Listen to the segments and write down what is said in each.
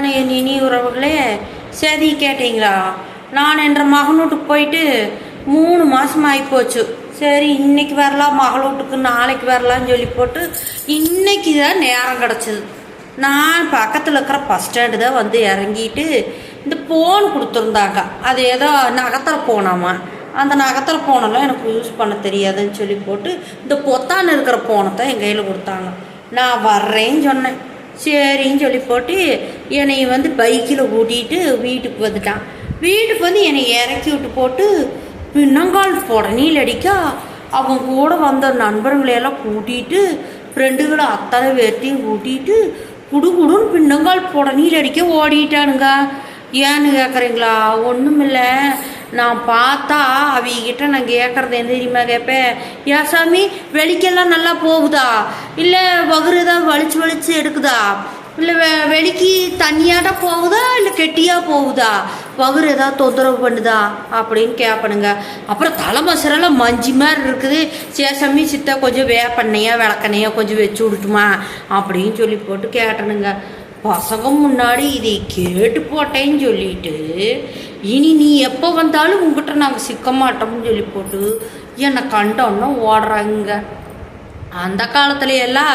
ஆனால் என் இனி உறவுகளே சரி கேட்டீங்களா? நான் என்ற மகனூட்டுக்கு போயிட்டு மூணு மாதம் ஆகிப்போச்சு சரி இன்னைக்கு வரலாம் மகளூட்டுக்கு நாளைக்கு வரலாம்னு சொல்லி போட்டு இன்னைக்கு தான் நேரம் கிடச்சிது. நான் பக்கத்தில் இருக்கிற பஸ் ஸ்டாண்டு தான் வந்து இறங்கிட்டு இந்த ஃபோன் கொடுத்துருந்தாங்க. அது ஏதோ நகத்தில் போனாமா அந்த நகத்தில் போனெல்லாம் எனக்கு யூஸ் பண்ண தெரியாதுன்னு சொல்லி போட்டு இந்த பொத்தான் இருக்கிற ஃபோனை தான் என் கையில் கொடுத்தாங்க. நான் வர்றேன்னு சொன்னேன். சரின்னு சொல்லி போட்டு என்னை வந்து பைக்கில் கூட்டிகிட்டு வீட்டுக்கு வந்துட்டான். வீட்டுக்கு வந்து என்னை இறக்கி விட்டு போட்டு பின்னங்கால் போட அடிக்க அவங்க கூட வந்த நண்பர்களையெல்லாம் கூட்டிகிட்டு ஃப்ரெண்டுகளை அத்தனை பேர்த்தையும் கூட்டிகிட்டு குடு குடுன்னு பின்னங்கால் போட அடிக்க ஓடிட்டானுங்க. ஏன்னு கேட்குறீங்களா ஒன்றும் இல்லை நான் பார்த்தா அவகிட்ட நான் கேட்குறது என்ன தெரியுமா கேட்பேன்? ஏன் சாமி வெளிக்கெல்லாம் நல்லா போகுதா? இல்லை வகுறு தான் வலிச்சு வலிச்சு எடுக்குதா? இல்லை வெ வெளிக்கு தண்ணியாட்ட போகுதா? இல்லை கெட்டியாக போகுதா? வகுறு ஏதாவது தொந்தரவு பண்ணுதா? அப்படின்னு கேட்பனுங்க. அப்புறம் தலைமசரெல்லாம் மஞ்சு மஞ்சி மாதிரி இருக்குது. சேசமி சித்தா கொஞ்சம் வேப்பண்ணையா விளக்கெண்ணையா கொஞ்சம் வச்சு விடுட்டுமா? அப்படின்னு சொல்லி போட்டு கேட்டனுங்க. பசங்க முன்னாடி இதை கேட்டு போட்டேன்னு சொல்லிட்டு இனி நீ எப்போ வந்தாலும் உங்ககிட்ட நாங்கள் சிக்க மாட்டோம்னு சொல்லி போட்டு என்னை கண்டோன்னா ஓடுறாங்க. அந்த காலத்துல எல்லாம்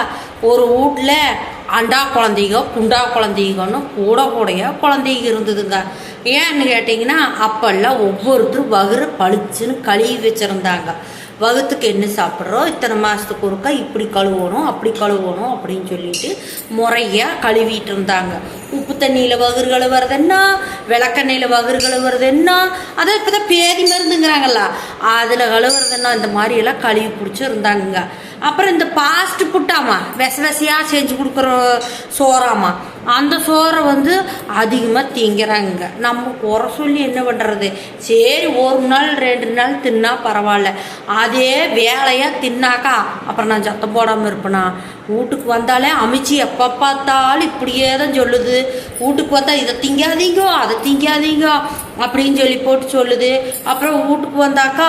ஒரு வீட்டில் அண்டா குழந்தைங்க குண்டா குழந்தைங்கன்னு கூட கூடைய குழந்தைங்க இருந்ததுங்க. ஏன்னு கேட்டிங்கன்னா அப்போல்லாம் ஒவ்வொருத்தரும் வகுறு பளிச்சுன்னு கழுவி வச்சுருந்தாங்க. வகுத்துக்கு என்ன சாப்பிட்றோம் இத்தனை மாதத்துக்கு ஒருக்கா இப்படி கழுவணும் அப்படி கழுவணும் அப்படின்னு சொல்லிட்டு முறையாக கழுவிட்டு இருந்தாங்க. உப்பு தண்ணியில் வகுறு வருதுன்னா விளக்கெண்ணெயில் வகுறு வருதுன்னா அதை இப்போ தான் பேதி மருந்துங்கிறாங்கல்ல அதில் கழுவுறதுன்னா இந்த மாதிரியெல்லாம் கழுவி பிடிச்சி இருந்தாங்க அப்புறம் இந்த பாஸ்ட் புட்டாமா விச விசையாக செஞ்சு கொடுக்குற சோறாமா அந்த சோறை வந்து அதிகமாக திங்கிறாங்க நம்ம குறை சொல்லி என்ன பண்ணுறது சரி ஒரு நாள் ரெண்டு நாள் தின்னா பரவாயில்ல. அதே வேலையாக தின்னாக்கா அப்புறம் நான் சத்தம் போடாமல் இருப்பேனா? வீட்டுக்கு வந்தாலே அமைச்சி எப்போ பார்த்தாலும் இப்படியே தான் சொல்லுது. வீட்டுக்கு வந்தால் இதை திங்காதீங்க அதை திங்காதீங்க அப்படின்னு சொல்லி போட்டு சொல்லுது. அப்புறம் வீட்டுக்கு வந்தாக்கா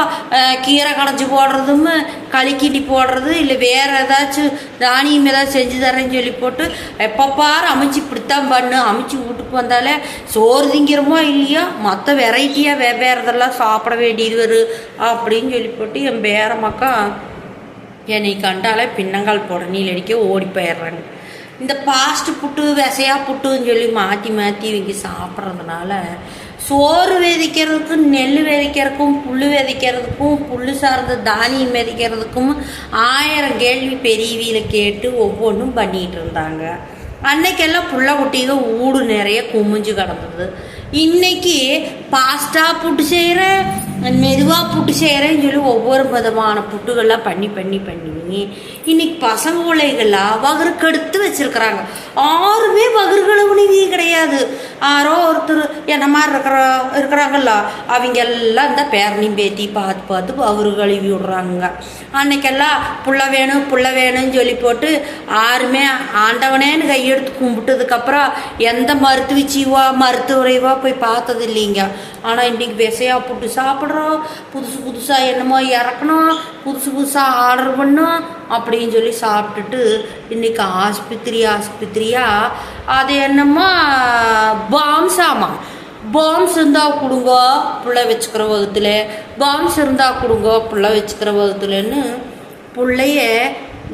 கீரை கடைஞ்சி போடுறதும் களிக்கிட்டி போடுறது இல்லை வேறு ஏதாச்சும் தானியம் ஏதாச்சும் செஞ்சு தரேன்னு சொல்லி போட்டு எப்போ அமைச்சு இப்படித்தான் பண்ணு. அமைச்சு வீட்டுக்கு வந்தாலே சோறு திங்கிறோமோ இல்லையோ மற்ற வெரைட்டியாக வெவ்வேறதெல்லாம் சாப்பிட வேண்டியது வரும் அப்படின்னு சொல்லி போட்டு என் பேர மக்கா என்னை கண்டாலே பின்னங்கால் போட அடிக்க ஓடி போயிடுறாங்க. இந்த பாஸ்ட் புட்டு விசையாக புட்டுன்னு சொல்லி மாற்றி மாற்றி இவங்க சாப்பிட்றதுனால சோறு விதைக்கிறதுக்கும் நெல் விதைக்கிறதுக்கும் புல் விதைக்கிறதுக்கும் புல் சார்ந்த தானியம் விதைக்கிறதுக்கும் ஆயிரம் கேள்வி பெரியவியில் கேட்டு ஒவ்வொன்றும் பண்ணிகிட்டு இருந்தாங்க. அன்னைக்கெல்லாம் புள்ள குட்டிக ஊடு நிறைய குமிஞ்சு கிடந்தது. இன்னைக்கு பாஸ்டா புட்டு செய்கிறேன் மெதுவாக புட்டு செய்கிறேன்னு சொல்லி ஒவ்வொரு விதமான புட்டுகள்லாம் பண்ணி பண்ணி பண்ணி. இன்னைக்கு பசங்க உலைகளாக வகுருக்கு எடுத்து வச்சிருக்கிறாங்க. ஆறுமே வகுறு கழுவுனவே கிடையாது. யாரோ ஒருத்தர் என்ன மாதிரி இருக்கிற இருக்கிறாங்கல்ல அவங்க எல்லாம் இந்த பேரனையும் பேத்தி பார்த்து பார்த்து அவரு கழுவி விடுறாங்க. அன்னைக்கெல்லாம் புள்ள வேணும் புள்ள வேணும்னு சொல்லி போட்டு யாருமே ஆண்டவனேன்னு கையெடுத்து கும்பிட்டதுக்கப்புறம் எந்த மருத்துவச்சிவா மருத்துவரைவா போய் பார்த்தது இல்லைங்க. ஆனால் இன்றைக்கி விசையாக புட்டு சாப்பிட்றோம் புதுசு புதுசாக என்னமோ இறக்கணும் புதுசு புதுசாக ஆர்டர் பண்ணோம் அப்படின்னு சொல்லி சாப்பிட்டுட்டு இன்றைக்கி ஆஸ்பத்திரி ஆஸ்பத்திரியாக அது என்னம்மா? பாம்ஸாமா பாம்ஸ் இருந்தால் கொடுங்க பிள்ளை வச்சுக்கிற வகுத்தில். பாம்ஸ் இருந்தால் கொடுங்க பிள்ளை வச்சுக்கிற வகுத்துலன்னு பிள்ளைய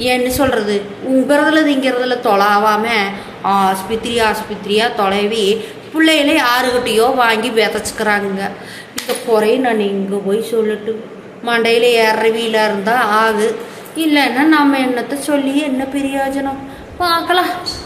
என்ன சொல்கிறது உங்கிறதுல திங்கிறதுல தொலாவாமல் ஆஸ்பத்திரி ஆஸ்பத்திரியாக தொலைவி பிள்ளைகள யாருக்கிட்டேயோ வாங்கி விதைச்சிக்கிறாங்க இந்த குறையை நான் இங்கே போய் சொல்லிட்டு மண்டையில் ஏற இருந்தால் ஆகு. இல்லைன்னா நம்ம என்னத்தை சொல்லி என்ன பிரயோஜனம்? பார்க்கலாம்.